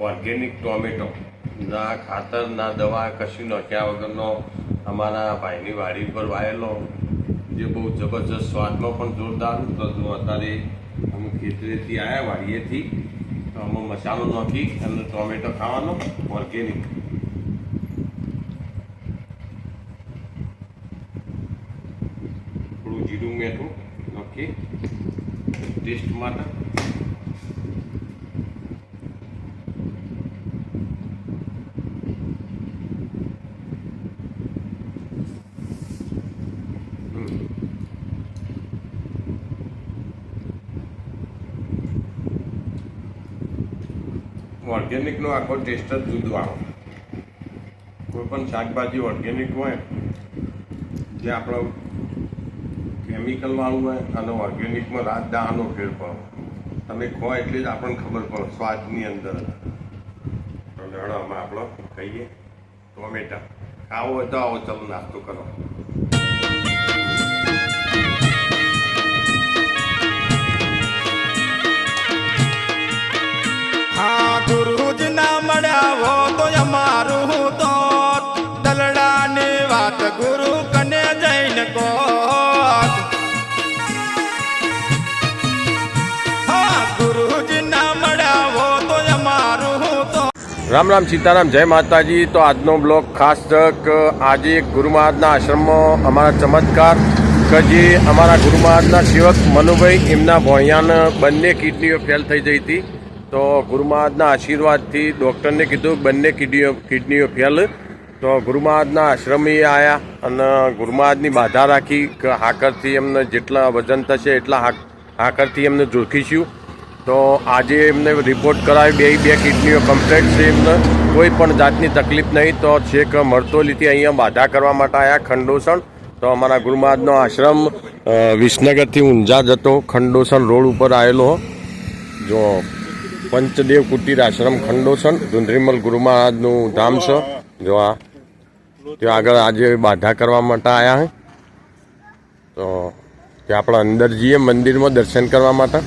Organic tomato. ના ખાતર, ના દવા, કશું નાખ્યા વગરનો અમારા ભાઈની વાડી પર વાયેલો. જે બહુ જબરજસ્ત સ્વાદમાં પણ જોરદાર તો અત્યારે અમે ખેતરેથી આવ્યા વાડીએથી. તો અમે મસાલો નાખી અને ટોમેટો ખાવાનો, ઓર્ગેનિક. થોડું જીરું મેઠું નાખી. ટેસ્ટ માટે. ઓર્ગેનિકનો આખો ટેસ્ટ જ જુદો આવે. કોઈ પણ શાકભાજી ઓર્ગેનિક હોય, જે આપણો કેમિકલવાળું હોય, અને ઓર્ગેનિકમાં રાત દાવાનો ફેર તમે ખો એટલે જ આપણને ખબર પડે, સ્વાદની અંદર. તો લેવડો અમે આપણો કહીએ, ટોમેટા. ખાવો હોય તો આવો, ચલો, નાસ્તો કરો. રામ રામ સીતારામ, જય માતાજી. તો આજનો બ્લોગ ખાસ આજે ગુરુ મહારાજના આશ્રમમાં અમારા ચમત્કાર કે જે અમારા ગુરુ મહારાજના સેવક મનુભાઈ એમના ભોયાને બંને કિડનીઓ ફેલ થઈ જઈ હતી. તો ગુરુ મહારાજના આશીર્વાદથી ડૉક્ટરને કીધું બંને કિડનીઓ કિડનીઓ ફેલ. તો ગુરુ મહારાજના આશ્રમે આવ્યા અને ગુરુ મહારાજની બાધા રાખી કે હાકરથી એમને જેટલા વજન થશે એટલા હાકરથી એમને જોખીશું તો આજે એમને રિપોર્ટ કરાવી, બે બે કિડનીઓ કમ્પ્લેટ છે એમને. કોઈ પણ જાતની તકલીફ નહીં, તો છેક મરતોલીથી અહીંયા બાધા કરવા માટે આવ્યા ખંડોસણ. તો અમારા ગુરુમહારાજનો આશ્રમ વિસનગરથી ઊંઝા જતો ખંડોસણ રોડ ઉપર આવેલો. જો પંચદેવ કુટીર આશ્રમ ખંડોસણ, ધુંધરીમલ ગુરુમહારાજનું ધામ છે. જો આ, ત્યાં આગળ આજે બાધા કરવા માટે આવ્યા હે. તો ત્યાં આપણે અંદર જઈએ મંદિરમાં દર્શન કરવા માટે.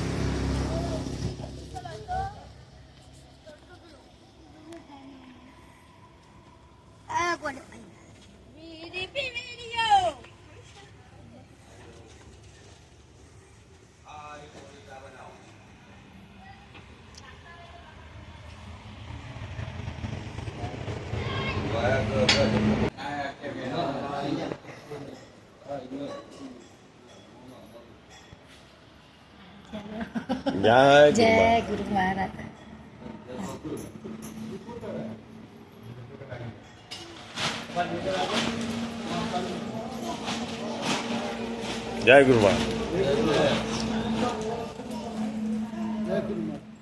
જય જય ગુરુમહારાજ. ગુરુ મહારાજ જય ગુરુમહારાજ હા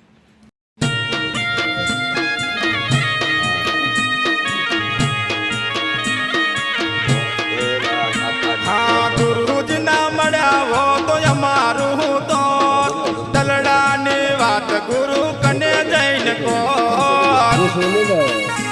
和那个。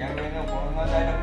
Cảm thấy nó.